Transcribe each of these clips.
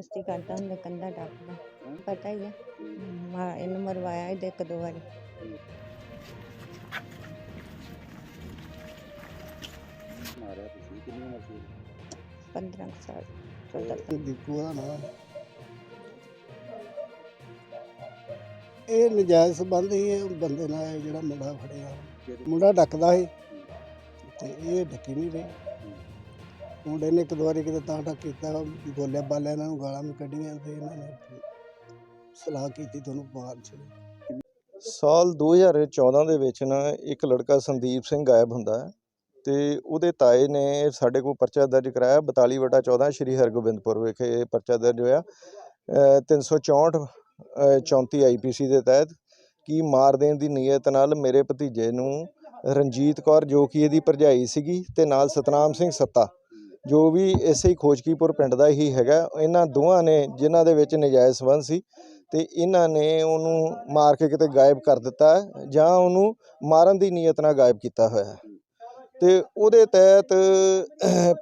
ਜ਼ਬਰਦਸਤੀ ਕਰਦਾ ਹੁੰਦਾ ਕੰਧਾ ਟੱਪਦਾ। ਪਤਾ ਹੀ ਹੈ ਮਾ- ਇਹਨੂੰ ਮਰਵਾਇਆ ਇਹਦੇ ਇੱਕ ਦੋ ਵਾਰੀ। ਮਾਰਿਆ ਤੁਸੀਂ? ਕਿੰਨੀ ਉਮਰ ਸੀ? 15 ਕੁ ਸਾਲ 14 ਦੀਪੂ ਦਾ ਨਾਮ ਇਹ ਨਜਾਇਜ਼ ਸੰਬੰਧ ਹੀ ਇਹ ਬੰਦੇ ਨਾਲ ਇਹ ਜਿਹੜਾ ਮੁੰਡਾ ਫੜਿਆ। ਮੁੰਡਾ ਡੱਕਦਾ ਸੀ ਤੇ ਇਹ ਡੱਕੀ ਨਹੀਂ ਰਹੀ। ਮੁੰਡੇ ਨੇ ਇੱਕ ਦੋ ਵਾਰੀ ਕਿਤੇ ਤਾਂ ਟੱਕ ਕੀਤਾ ਬੋਲਿਆ ਬਾਲਿਆ ਇਹਨਾਂ ਨੂੰ ਗਾਲਾਂ ਵੀ ਕੱਢੀਆਂ ਤੇ ਇਹਨਾਂ ਨੇ ਸਲਾਹ ਕੀਤੀ ਤੁਹਾਨੂੰ ਮਾਰ ਛੜੇ ਸਾਲ 2014 ਦੇ ਵਿੱਚ ਨਾ ਇੱਕ ਲੜਕਾ ਸੰਦੀਪ ਸਿੰਘ ਗਾਇਬ ਹੁੰਦਾ ਹੈ ਤੇ ਉਹਦੇ ਤਾਏ ਨੇ ਸਾਡੇ ਕੋਲ ਪਰਚਾ ਦਰਜ ਕਰਾਇਆ 42 ਵਟਾ 14 ਸ਼੍ਰੀ ਹਰਗੋਬਿੰਦਪੁਰ ਵਿਖੇ ਇਹ ਪਰਚਾ ਦਰਜ ਹੋਇਆ। ਅ, 364 ਅ, 34 ਆਈਪੀਸੀ ਦੇ ਤਹਿਤ ਕਿ ਮਾਰ ਦੇਣ ਦੀ ਨੀਅਤ ਨਾਲ ਮੇਰੇ ਭਤੀਜੇ ਨੂੰ ਰਣਜੀਤ ਕੌਰ ਜੋ ਕਿ ਇਹਦੀ ਭਰਜਾਈ ਸੀਗੀ ਤੇ ਨਾਲ ਸਤਨਾਮ ਸਿੰਘ ਸੱਤਾ ਜੋ ਵੀ ਇਸੇ ਹੀ ਖੋਜਕੀਪੁਰ ਪਿੰਡ ਦਾ ਹੀ ਹੈਗਾ, ਇਹਨਾਂ ਦੋਵਾਂ ਨੇ, ਜਿਨ੍ਹਾਂ ਦੇ ਵਿੱਚ ਨਜਾਇਜ਼ ਸੰਬੰਧ ਸੀ, ਤੇ ਇਹਨਾਂ ਨੇ ਉਹਨੂੰ ਮਾਰ ਕੇ ਕਿਤੇ ਗਾਇਬ ਕਰ ਦਿੱਤਾ ਜਾਂ ਉਹਨੂੰ ਮਾਰਨ ਦੀ ਨੀਅਤ ਨਾਲ ਗਾਇਬ ਕੀਤਾ ਹੋਇਆ ਹੈ। ਤੇ ਉਹਦੇ ਤਹਿਤ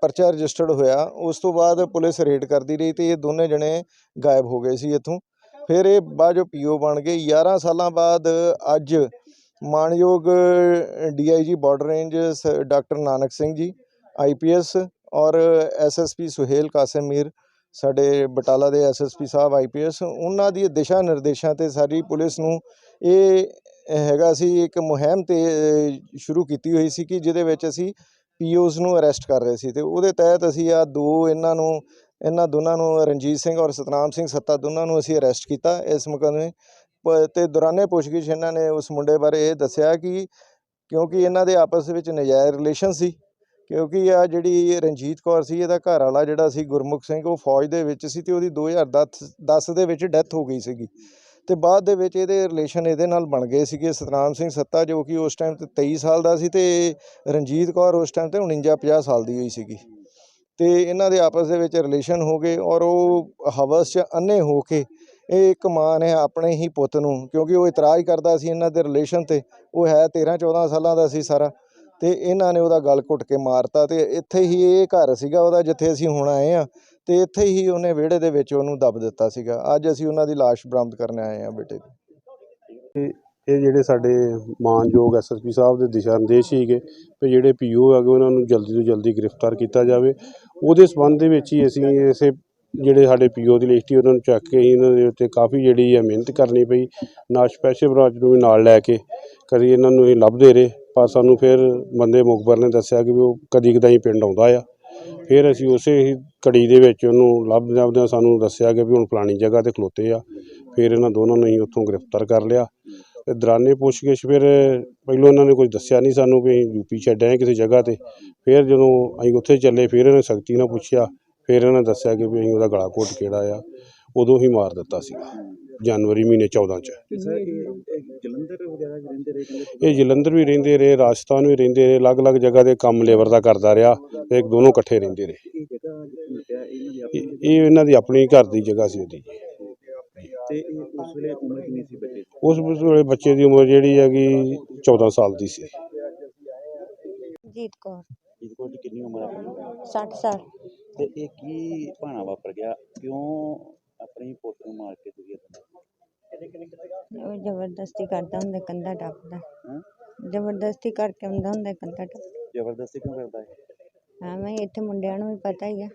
ਪਰਚਾ ਰਜਿਸਟਰਡ ਹੋਇਆ, ਉਸ ਤੋਂ ਬਾਅਦ ਪੁਲਿਸ ਰੇਡ ਕਰਦੀ ਰਹੀ ਤੇ ਇਹ ਦੋਨੇ ਜਣੇ ਗਾਇਬ ਹੋ ਗਏ ਸੀ ਇੱਥੋਂ। ਫਿਰ ਇਹ ਬਾਅਦ ਜੋ ਪੀਓ ਬਣ ਗਏ। 11 ਸਾਲਾਂ ਬਾਅਦ ਅੱਜ ਮਾਨਯੋਗ ਡੀਆਈਜੀ ਬਾਰਡਰ ਰੇਂਜ ਸ- ਡਾਕਟਰ ਨਾਨਕ ਸਿੰਘ ਜੀ ਆਈਪੀਐਸ ਔਰ ਐਸਐਸਪੀ ਸੁਹੇਲ ਕਾਸਿਮ ਮੀਰ ਸਾਡੇ ਬਟਾਲਾ ਦੇ ਐਸਐਸਪੀ ਸਾਹਿਬ ਆਈਪੀਐਸ ਉਹਨਾਂ ਦੀ ਦਿਸ਼ਾ ਨਿਰਦੇਸ਼ਾਂ ਤੇ ਸਾਰੀ ਪੁਲਿਸ ਨੂੰ ਇਹ ਹੈਗਾ ਸੀ, ਇੱਕ ਮੁਹਿੰਮ ਤੇ ਸ਼ੁਰੂ ਕੀਤੀ ਹੋਈ ਸੀ ਕਿ ਜਿਹਦੇ ਵਿੱਚ ਅਸੀਂ ਪੀਓਸ ਨੂੰ ਅਰੈਸਟ ਕਰ ਰਹੇ ਸੀ ਤੇ ਉਹਦੇ ਤਹਿਤ ਅਸੀਂ ਆ ਦੋ ਇਹਨਾਂ ਨੂੰ, ਇਹਨਾਂ ਦੋਨਾਂ ਨੂੰ, ਰਣਜੀਤ ਸਿੰਘ ਔਰ ਸਤਨਾਮ ਸਿੰਘ ਸੱਤਾ ਦੋਨਾਂ ਨੂੰ ਅਸੀਂ ਅਰੈਸਟ ਕੀਤਾ ਇਸ ਮੁਕੱਦਮੇ ਪ- ਤੇ ਦੌਰਾਨੇ ਪੁੱਛਗਿੱਛ ਇਹਨਾਂ ਨੇ ਉਸ ਮੁੰਡੇ ਬਾਰੇ ਇਹ ਦੱਸਿਆ ਕਿ ਕਿਉਂਕਿ ਇਹਨਾਂ ਦੇ ਆਪਸ ਵਿੱਚ ਨਜਾਇਜ਼ ਰਿਲੇਸ਼ਨ ਸੀ ਕਿਉਂਕਿ ਆ ਜਿਹੜੀ ਰਣਜੀਤ ਕੌਰ ਸੀ, ਇਹਦਾ ਘਰ ਵਾਲਾ ਜਿਹੜਾ ਸੀ ਗੁਰਮੁਖ ਸਿੰਘ, ਉਹ ਫੌਜ ਦੇ ਵਿੱਚ ਸੀ ਤੇ ਉਹਦੀ 2010 10 ਦੇ ਵਿੱਚ ਡੈਥ ਹੋ ਗਈ ਸੀਗੀ। ਤੇ ਬਾਅਦ ਦੇ ਵਿੱਚ ਇਹਦੇ ਰਿਲੇਸ਼ਨ ਇਹਦੇ ਨਾਲ ਬਣ ਗਏ ਸੀਗੇ ਸਤਨਾਮ ਸਿੰਘ ਸੱਤਾ, ਜੋ ਕਿ ਉਸ ਟਾਈਮ ਤੇ 23 ਸਾਲ ਦਾ ਸੀ ਤੇ ਰਣਜੀਤ ਕੌਰ ਉਸ ਟਾਈਮ ਤੇ 49 50 ਸਾਲ ਦੀ ਹੋਈ ਸੀਗੀ। ਤੇ ਇਹਨਾਂ ਦੇ ਆਪਸ ਦੇ ਵਿੱਚ ਰਿਲੇਸ਼ਨ ਹੋ ਗਏ ਔਰ ਉਹ ਹਵਸ 'ਚ ਅੰਨੇ ਹੋ ਕੇ ਇਹ ਇੱਕ ਮਾਂ ਨੇ ਆਪਣੇ ਹੀ ਪੁੱਤ ਨੂੰ, ਕਿਉਂਕਿ ਉਹ ਇਤਰਾਜ਼ ਕਰਦਾ ਸੀ ਇਹਨਾਂ ਦੇ ਰਿਲੇਸ਼ਨ ਤੇ, ਉਹ ਹੈ 13 14 ਸਾਲਾਂ ਦਾ ਸੀ ਸਾਰਾ। ਤੇ ਇਹਨਾਂ ਨੇ ਉਹਦਾ ਗਲ ਘੁੱਟ ਕੇ ਮਾਰਤਾ ਤੇ ਇੱਥੇ ਹੀ ਇਹ ਘਰ ਸੀਗਾ ਉਹਦਾ ਜਿੱਥੇ ਅਸੀਂ ਹੁਣ ਆਏ ਆ ਤੇ ਇੱਥੇ ਹੀ ਉਹਨੇ ਵਿਹੜੇ ਦੇ ਵਿੱਚ ਉਹਨੂੰ ਦੱਬ ਦਿੱਤਾ ਸੀਗਾ। ਅੱਜ ਅਸੀਂ ਉਹਨਾਂ ਦੀ ਲਾਸ਼ ਬਰਾਮਦ ਕਰਨ ਆਏ ਆ ਬੇਟੇ ਦੀ। ਇਹ ਜਿਹੜੇ ਸਾਡੇ ਮਾਨਯੋਗ ਐਸਐਸਪੀ ਸਾਹਿਬ ਦੇ ਦਿਸ਼ਾ ਨਿਰਦੇਸ਼ ਸੀਗੇ ਵੀ ਜਿਹੜੇ ਪੀਓ ਹੈਗੇ ਉਹਨਾਂ ਨੂੰ ਜਲਦੀ ਤੋਂ ਜਲਦੀ ਗ੍ਰਿਫਤਾਰ ਕੀਤਾ ਜਾਵੇ। ਉਹਦੇ ਸੰਬੰਧ ਦੇ ਵਿੱਚ ਹੀ ਅਸੀਂ ਇਸੇ ਜਿਹੜੇ ਸਾਡੇ ਪੀਓ ਦੀ ਲਿਸਟ ਹੀ ਉਹਨਾਂ ਨੂੰ ਚੱਕ ਕੇ ਹੀ ਇਹਨਾਂ ਦੇ ਉੱਤੇ ਕਾਫੀ ਜਿਹੜੀ ਹੈ ਮਿਹਨਤ ਕਰਨੀ ਪਈ। ਨਾ ਸਪੈਸ਼ਲ ਬ੍ਰਾਂਚ ਨੂੰ ਵੀ ਨਾਲ ਲੈ ਕੇ ਕਦੀ ਇਹਨਾਂ ਨੂੰ ਇਹ ਲੱਭਦੇ ਰਹੇ। ਪਰ ਸਾਨੂੰ ਫਿਰ ਬੰਦੇ ਮੁਖਬਰ ਨੇ ਦੱਸਿਆ ਕਿ ਵੀ ਉਹ ਕਦੀ ਕਦਾਈ ਪਿੰਡ ਆਉਂਦਾ ਆ। ਫਿਰ ਅਸੀਂ ਉਸੇ ਹੀ ਕੜੀ ਦੇ ਵਿੱਚ ਉਹਨੂੰ ਲੱਭ ਲੱਭਦਿਆਂ ਸਾਨੂੰ ਦੱਸਿਆ ਕਿ ਵੀ ਹੁਣ ਫਲਾਣੀ ਜਗ੍ਹਾ ਤੇ ਖਲੋਤੇ ਆ। ਫਿਰ ਇਹਨਾਂ ਦੋਨਾਂ ਨੂੰ ਅਸੀਂ ਉੱਥੋਂ ਗ੍ਰਿਫਤਾਰ ਕਰ ਲਿਆ। ਤੇ ਦਰਾਨੇ ਪੁੱਛਗਿੱਛ ਫਿਰ ਪਹਿਲਾਂ ਇਹਨਾਂ ਨੇ ਕੁਝ ਦੱਸਿਆ ਨਹੀਂ ਸਾਨੂੰ ਵੀ ਅਸੀਂ ਯੂਪੀ ਛੱਡਿਆ ਕਿਸੇ ਜਗ੍ਹਾ ਤੇ। ਫਿਰ ਜਦੋਂ ਅਸੀਂ ਉੱਥੇ ਚੱਲੇ, ਫਿਰ ਇਹਨਾਂ ਸਖਤੀ ਨਾਲ ਪੁੱਛਿਆ। ਫਿਰ ਇਹਨਾਂ ਨੇ ਦੱਸਿਆ ਕਿ ਵੀ ਅਸੀਂ ਉਹਦਾ ਗਲਾ ਘੋਟ ਕਿਹੜਾ ਆ। ਉਦੋਂ ਹੀ ਮਾਰ ਦਿੱਤਾ ਸੀਗਾ। ਜਨਵਰੀ ਮਹੀਨੇ 14 ਚ। ਜਲੰਧਰ ਵਗੈਰਾ ਵੀ ਰਹਿੰਦੇ ਰਹੇ ਇਹ ਜਲੰਧਰ ਵੀ ਰਹਿੰਦੇ ਰਹੇ ਰਾਜਸਥਾਨ ਵੀ ਰਹਿੰਦੇ ਰਹੇ ਅਲੱਗ-ਅਲੱਗ ਜਗ੍ਹਾ ਤੇ ਕੰਮ ਲੇਬਰ ਦਾ ਕਰਦਾ ਰਿਹਾ ਤੇ ਦੋਨੋਂ ਇਕੱਠੇ ਰਹਿੰਦੇ ਰਹੇ। ਇਹ ਇਹਨਾਂ ਦੀ ਆਪਣੀ ਦੀ ਘਰ ਦੀ ਜਗ੍ਹਾ ਸੀ ਉਹਦੀ। ਤੇ ਇਹ ਉਸ ਵੇਲੇ ਉਮਰ ਕਿੰਨੀ ਸੀ ਬੱਚੇ ਦੀ? ਉਸ ਵੇਲੇ ਬੱਚੇ ਦੀ ਉਮਰ ਜਿਹੜੀ ਹੈਗੀ 14 ਸਾਲ ਦੀ ਸੀ। ਜੀਤ ਕੌਰ। ਇਹਦੇ ਕੋਲ ਦੀ ਕਿੰਨੀ ਉਮਰ ਆਪਣੀ? 60 ਸਾਲ। ਤੇ ਇਹ ਕੀ ਭਾਣਾ ਵਾਪਰ ਗਿਆ? ਕਿਉਂ ਆਪਣੀ ਪੁੱਤ ਨੂੰ ਮਾਰ ਕੇ ਤੁਸੀਂ? ਉਹ ਜ਼ਬਰਦਸਤੀ ਕਰਦਾ ਹੁੰਦਾ ਕੰਧਾ ਟੱਪਦਾ। ਹੈਂ? ਜ਼ਬਰਦਸਤੀ ਕਰਕੇ ਆਉਂਦਾ ਹੁੰਦਾ ਕੰਧਾ ਟੱਪ ਜ਼ਬਰਦਸਤੀ ਕਿਉਂ ਕਰਦਾ ਹੈ ਹਾਂ ਮੈਂ ਇੱਥੇ ਮੁੰਡਿਆਂ ਨੂੰ ਵੀ ਪਤਾ ਹੀ ਆ।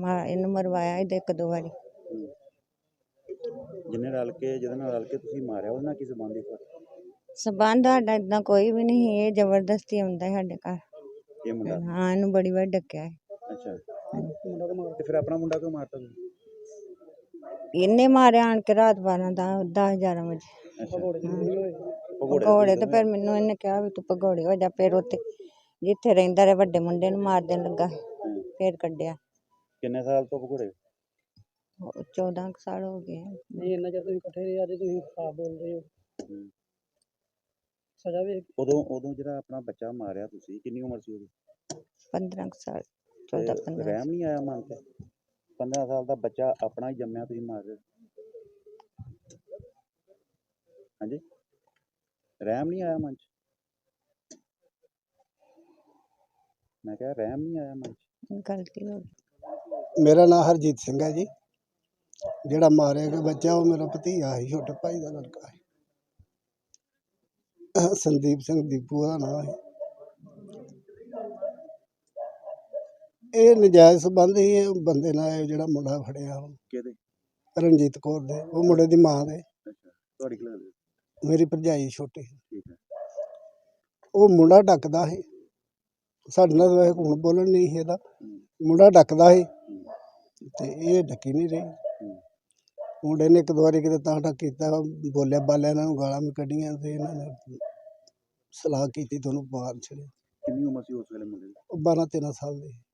ਮਾ- ਇਹਨੂੰ ਮਰਵਾਇਆ ਇਹਦੇ ਇੱਕ ਦੋ ਵਾਰੀ। ਜਿੰਨੇ ਰਲ ਕੇ ਜਿਹਦੇ ਨਾਲ ਰਲ ਕੇ ਤੁਸੀਂ ਮਾਰਿਆ ਉਹਦੇ ਨਾਲ ਕੀ ਸੰਬੰਧ ਹੈ ਸਬੰਧ ਸਾਡਾ ਇਦਾਂ ਕੋਈ ਵੀ ਨਹੀਂ ਇਹ ਜ਼ਬਰਦਸਤੀ ਆਉਂਦਾ ਹੈ ਸਾਡੇ ਘਰ। ਇਹ ਮੁੰਡਾ? ਹਾਂ ਇਹਨੂੰ ਬੜੀ ਵਾਰ ਡੱਕਿਆ। ਹੈ ਅੱਛਾ ਤੇ ਫਿਰ ਆਪਣਾ ਮੁੰਡਾ ਕਿਉਂ ਮਾਰਤਾ ਤੁਸੀਂ? ਇਹਨੇ ਮਾਰਿਆ ਆਣ ਕੇ ਰਾਤ 12 ਦਾ 10 11 ਵਜੇ। ਭਗੌੜੇ ਤੇ ਫਿਰ ਮੈਨੂੰ ਇਹਨੇ ਕਿਹਾ ਵੀ ਤੂੰ ਭਗੌੜੇ ਹੋ ਜਾ ਫਿਰ ਉੱਥੇ ਜਿੱਥੇ ਰਹਿੰਦਾ ਰਿਹਾ ਵੱਡੇ ਮੁੰਡੇ ਨੂੰ ਮਾਰ ਦੇਣ ਲੱਗਾ ਫਿਰ ਕੱਢਿਆ। ਕਿੰਨੇ ਸਾਲ ਤੋਂ ਉਹ 14 ਕੁ ਸਾਲ ਹੋ ਗਏ। ਨਹੀਂ ਇੰਨਾ ਚਿਰ ਤੁਸੀਂ ਇਕੱਠੇ ਰਹੇ ਅੱਜ ਤੁਸੀਂ ਖਰਾਬ ਬੋਲ ਰਹੇ ਹੋ। ਸਜ਼ਾ ਵੀ ਉਦੋਂ ਉਦੋਂ ਜਿਹੜਾ ਆਪਣਾ ਬੱਚਾ ਮਾਰਿਆ ਤੁਸੀਂ ਕਿੰਨੀ ਉਮਰ ਸੀ ਉਹਦੀ? 15 ਕੁ ਸਾਲ ਤੇ 14 15 ਰਹਿਮ ਨਹੀਂ ਆਇਆ ਮਨ ਤੇ 15 ਸਾਲ ਦਾ ਬੱਚਾ ਆਪਣਾ ਹੀ ਜੰਮਿਆ ਤੁਸੀਂ ਮਾਰ ਰਹੇ ਹੋ। ਹਾਂਜੀ? ਰਹਿਮ ਨਹੀਂ ਆਇਆ ਮਨ ਚ? ਮੈਂ ਕਿਹਾ ਰਹਿਮ ਨਹੀਂ ਆਇਆ ਮਨ ਚ। ਗਲਤੀ ਹੋ ਗਈ। ਮੇਰਾ ਨਾਮ ਹਰਜੀਤ ਸਿੰਘ ਹੈ ਜੀ। ਜਿਹੜਾ ਮਾਰਿਆ ਗਿਆ ਬੱਚਾ ਉਹ ਮੇਰਾ ਭਤੀਜਾ ਸੀ ਛੋਟੇ ਭਾਈ ਦਾ ਲੜਕਾ ਸੀ। ਸੰਦੀਪ ਸਿੰਘ ਦੀਪੂ ਦਾ ਨਾਮ ਹੈ ਇਹ ਨਜਾਇਜ਼ ਸੰਬੰਧ ਹੀ ਬੰਦੇ ਨਾਲ ਇਹ ਜਿਹੜਾ ਮੁੰਡਾ ਫੜਿਆ ਉਹ ਕਿਹਦੇ? ਰਣਜੀਤ ਕੌਰ ਦੇ ਉਹ ਮੁੰਡੇ ਦੀ ਮਾਂ ਦੇ। ਤੁਹਾਡੀ ਮੇਰੀ ਭਰਜਾਈ ਛੋਟੀ। ਠੀਕ ਹੈ। ਉਹ ਮੁੰਡਾ ਡੱਕਦਾ ਸੀ। ਸਾਡੇ ਨਾਲ ਵੈਸੇ ਹੁਣ ਬੋਲਣ ਨਹੀਂ ਸੀ ਇਹਦਾ। ਮੁੰਡਾ ਡੱਕਦਾ ਸੀ। ਤੇ ਇਹ ਡੱਕੀ ਨਹੀਂ ਰਹੀ। ਮੁੰਡੇ ਨੇ ਇੱਕ ਦੋ ਵਾਰੀ ਕਿਤੇ ਤਾਂ ਟੱਕ ਕੀਤਾ ਬੋਲਿਆ ਬਾਲਿਆ ਇਹਨਾਂ ਨੂੰ ਗਾਲਾਂ ਵੀ ਕੱਢੀਆਂ ਤੇ ਇਹਨਾਂ ਨੇ ਸਲਾਹ ਕੀਤੀ ਤੁਹਾਨੂੰ ਬਾਹਰ ਛੜੇ ਕਿੰਨੀ ਉਮਰ ਸੀ ਉਸ ਵੇਲੇ ਮੁੰਡੇ ਦੀ? ਉਹ 12 13 ਸਾਲ ਦੇ।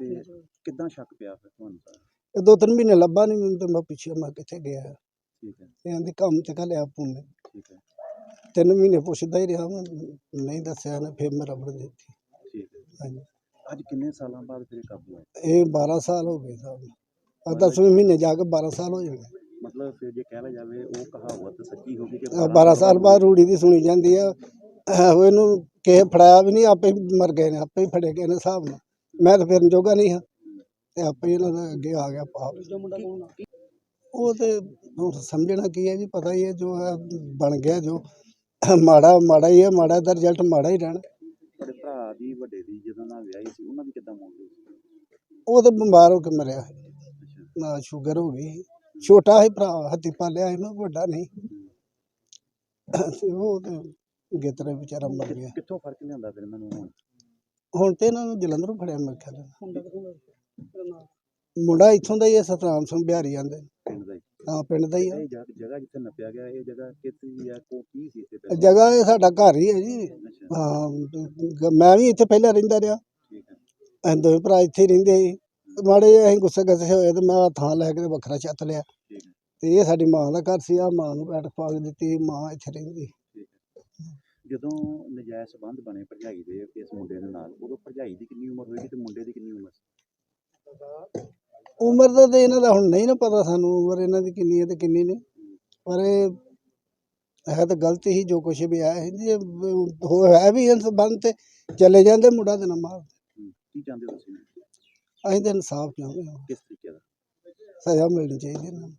ਤੇ ਕਿੱਦਾਂ ਸ਼ੱਕ ਪਿਆ ਫਿਰ ਤੁਹਾਨੂੰ ਸਾਰਾ? ਇਹ ਦੋ ਤਿੰਨ ਮਹੀਨੇ ਲੱਭਾ ਨਹੀਂ ਮੈਨੂੰ ਤੇ ਮੈਂ ਪਿੱਛੇ ਮੈਂ ਕਿੱਥੇ ਗਿਆ। ਠੀਕ ਹੈ। ਇਹਨਾਂ ਦੇ ਕੰਮ ਤੇ ਘਲਿਆ ਪੁੰਨੇ ਠੀਕ ਹੈ। ਤਿੰਨ ਮਹੀਨੇ ਪੁੱਛਦਾ ਹੀ ਰਿਹਾ ਮੈਂ ਨਹੀਂ ਦੱਸਿਆ ਨੇ ਫਿਰ ਮੈਂ ਰਬੜ ਦਿੱਤੀ। ਠੀਕ ਹੈ। ਹਾਂਜੀ। ਅੱਜ ਕਿੰਨੇ ਸਾਲਾਂ ਬਾਅਦ ਇਹ ਕਾਬੂ ਆਇਆ ਇਹ 12 ਸਾਲ ਹੋ ਗਏ ਸਾਹਿਬ ਆ 10ਵੇਂ ਮਹੀਨੇ ਜਾ ਕੇ 12 ਸਾਲ ਹੋ ਜਾਣੇ। ਮਤਲਬ ਫਿਰ ਜੇ ਕਹਿ ਲਿਆ ਜਾਵੇ ਉਹ ਕਹਾਵਤ ਸੱਚੀ ਹੋ ਗਈ ਕਿ ਆਹ 12 ਸਾਲ ਬਾਅਦ ਰੂੜੀ ਦੀ ਸੁਣੀ ਜਾਂਦੀ ਆ। ਉਹ ਇਹਨੂੰ ਕਿਸੇ ਫੜਾਇਆ ਵੀ ਨਹੀਂ ਆਪੇ ਹੀ ਮਰ ਗਏ ਨੇ ਆਪੇ ਹੀ ਫੜੇ ਗਏ ਨੇ ਹਿਸਾਬ ਨਾਲ। ਮੈਂ ਤਾਂ ਫਿਰਨ ਜੋਗਾ ਨਹੀਂ ਹਾਂ। ਤੇ ਆਪੇ ਇਹਨਾਂ ਦਾ ਅੱਗੇ ਆ ਗਿਆ ਪਾਪ। ਉਹ ਤੇ ਹੁਣ ਸਮਝਣਾ ਕੀ ਹੈ ਜੀ ਪਤਾ ਹੀ ਹੈ ਜੋ ਹੈ ਬਣ ਗਿਆ ਜੋ। ਮਾੜਾ ਮਾੜਾ ਹੀ ਹੈ ਮਾੜਾ ਦਾ ਰਿਜ਼ਲਟ ਮਾੜਾ ਹੀ ਰਹਿਣਾ। ਤੁਹਾਡੇ ਭਰਾ ਦੀ ਵੱਡੇ ਦੀ ਜਦੋਂ ਨਾਲ ਵਿਆਹੀ ਸੀ ਉਹਨਾਂ ਦੀ ਕਿੱਦਾਂ ਮੌਤ ਹੋਈ ਉਹ ਤਾਂ ਬਿਮਾਰ ਹੋ ਕੇ ਮਰਿਆ। ਨਾ ਸ਼ੂਗਰ ਹੋ ਗਈ। ਛੋਟਾ ਹੀ ਭਰਾ ਹੱਥੀ ਪਾਲਿਆ ਮੈਂ ਵੱਡਾ ਨਹੀਂ। ਉਹ ਤੇ ਗਿੱਤਰੇ ਵਿਚਾਰਾ ਮਰ ਗਿਆ। ਕਿੱਥੋਂ ਫ਼ਰਕ ਲਿਆਂਦਾ ਫਿਰ ਇਹਨਾਂ ਨੂੰ ਹੁਣ ਤੇ ਇਹਨਾਂ ਨੂੰ ਜਲੰਧਰੋਂ ਫੜਿਆ ਮੇਰੇ ਖਿਆਲ ਨਾਲ। ਮੁੰਡਾ ਕਿਥੋਂ ਦਾ ਮੁੰਡਾ ਇੱਥੋਂ ਦਾ ਹੀ ਹੈ ਸਤਨਾਮ ਸਿੰਘ ਬਿਹਾਰੀ ਆਂਦੇ। ਪਿੰਡ ਦਾ ਹੀ। ਹਾਂ ਪਿੰਡ ਦਾ ਹੀ ਆ। ਇਹ ਜਗ੍ਹਾ ਜਗ੍ਹਾ ਜਿੱਥੇ ਨੱਪਿਆ ਗਿਆ ਇਹ ਜਗ੍ਹਾ ਕਿੱਥੇ ਆ ਕੋ ਕੀ ਸੀ ਇੱਥੇ ਪਹਿਲਾਂ? ਜਗ੍ਹਾ ਇਹ ਸਾਡਾ ਘਰ ਹੀ ਹੈ ਜੀ। ਅੱਛਾ। ਹਾਂ ਗ- ਮੈਂ ਵੀ ਇੱਥੇ ਪਹਿਲਾਂ ਰਹਿੰਦਾ ਰਿਹਾ। ਠੀਕ ਹੈ। ਅਸੀਂ ਦੋਵੇਂ ਭਰਾ ਇੱਥੇ ਹੀ ਰਹਿੰਦੇ ਸੀ। ਤੇ ਮਾੜੇ ਜਿਹੇ ਅਸੀਂ ਗੁੱਸੇ ਗੱਸੇ ਹੋਏ ਤੇ ਮੈਂ ਆਹ ਥਾਂ ਲੈ ਕੇ ਤੇ ਵੱਖਰਾ ਛੱਤ ਲਿਆ। ਠੀਕ ਹੈ। ਤੇ ਇਹ ਸਾਡੀ ਮਾਂ ਦਾ ਘਰ ਸੀ ਆ ਮਾਂ ਨੂੰ ਬੈਠ ਪਾ ਕੇ ਦਿੱਤੀ ਮਾਂ ਇੱਥੇ ਰਹਿੰਦੀ। ਜਦੋਂ ਨਜਾਇਜ਼ ਸੰਬੰਧ ਬਣੇ ਭਰਜਾਈ ਦੇ ਇਸ ਮੁੰਡੇ ਦੇ ਨਾਲ ਉਦੋਂ ਭਰਜਾਈ ਦੀ ਕਿੰਨੀ ਉਮਰ ਹੋਏਗੀ ਤੇ ਮੁੰਡੇ ਦੀ ਕਿੰਨੀ ਉਮਰ? ਸੀ ਉਮਰ ਦਾ ਤੇ ਇਹਨਾਂ ਦਾ ਹੁਣ ਨਹੀਂ ਨਾ ਪਤਾ ਸਾਨੂੰ ਉਮਰ ਇਹਨਾਂ ਦੀ ਕਿੰਨੀ ਹੈ ਤੇ ਕਿੰਨੀ ਨਹੀਂ। ਪਰ ਇਹ ਤਾਂ ਗਲਤ ਹੀ ਜੋ ਕੁਛ ਵੀ ਆਇਆ ਹੈ ਇਹ ਹੋ ਹੈ ਵੀ ਇਸ ਸੰਬੰਧ ਤੇ ਚਲੇ ਜਾਂਦੇ ਮੁੰਡਾ ਤੇ ਨਾ ਮਾਰ। ਕੀ ਚਾਹੁੰਦੇ ਤੁਸੀਂ? ਅਸੀਂ ਤਾਂ ਇਨਸਾਫ ਚਾਹੁੰਦੇ ਹਾਂ। ਕਿਸ ਤਰੀਕੇ ਦਾ? ਸਜ਼ਾ ਮਿਲਣੀ ਚਾਹੀਦੀ ਇਹਨਾਂ ਨੂੰ।